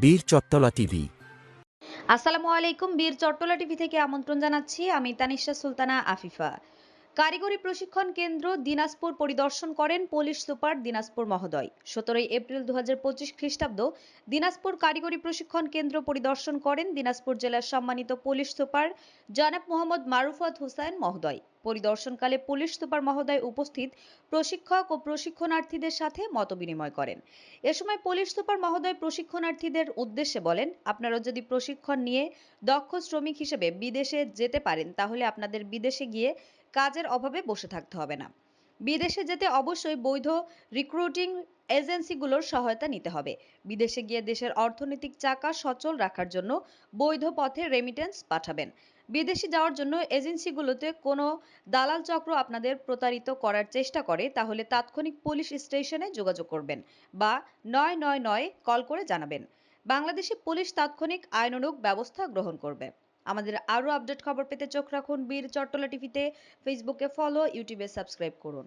বীর চত্তলা টিভি। আসসালামু আলাইকুম, বীর চট্টলা টিভি থেকে আমন্ত্রণ জানাচ্ছি আমি তানিশা সুলতানা আফিফা। কারিগরি প্রশিক্ষণ কেন্দ্র দিনাজপুর পরিদর্শন করেন পুলিশ সুপার দিনাজপুর মহোদয়। সতেরোই এপ্রিল দু পঁচিশ খ্রিস্টাব্দ দিনাজপুর কারিগরি প্রশিক্ষণ কেন্দ্র পরিদর্শন করেন দিনাজপুর জেলার সম্মানিত পুলিশ সুপার জনাব মোহাম্মদ মারুফাত হুসাইন মহোদয়। পরিদর্শনকালে পুলিশ সুপার মহোদয় উপস্থিত প্রশিক্ষক ও প্রশিক্ষণার্থীদের সাথে মতবিনিময় করেন। এ সময় পুলিশ সুপার মহোদয় প্রশিক্ষণার্থীদের উদ্দেশ্যে বলেন, আপনারা যদি প্রশিক্ষণ নিয়ে দক্ষ শ্রমিক হিসেবে বিদেশে যেতে পারেন, তাহলে আপনাদের বিদেশে গিয়ে কাজের অভাবে বসে থাকতে হবে না। বিদেশে যেতে অবশ্যই বৈধ রিক্রুটিং এজেন্সিগুলোর সহায়তা নিতে হবে। বিদেশে গিয়ে দেশের অর্থনৈতিক চাকা সচল রাখার জন্য বৈধ পথে রেমিটেন্স পাঠাবেন। বিদেশে যাওয়ার জন্য এজেন্সিগুলোতে কোনো দালাল চক্র আপনাদের প্রতারিত করার চেষ্টা করে, তাহলে তাৎক্ষণিক পুলিশ স্টেশনে যোগাযোগ করবেন বা নয় নয় নয় কল করে জানাবেন। বাংলাদেশে পুলিশ তাৎক্ষণিক আইন আইনানুগ ব্যবস্থা গ্রহণ করবে। আমাদের আরও আপডেট খবর পেতে চোখ রাখুন বীর চট্টলা টিভিতে। ফেসবুকে ফলো, ইউটিউবে সাবস্ক্রাইব করুন।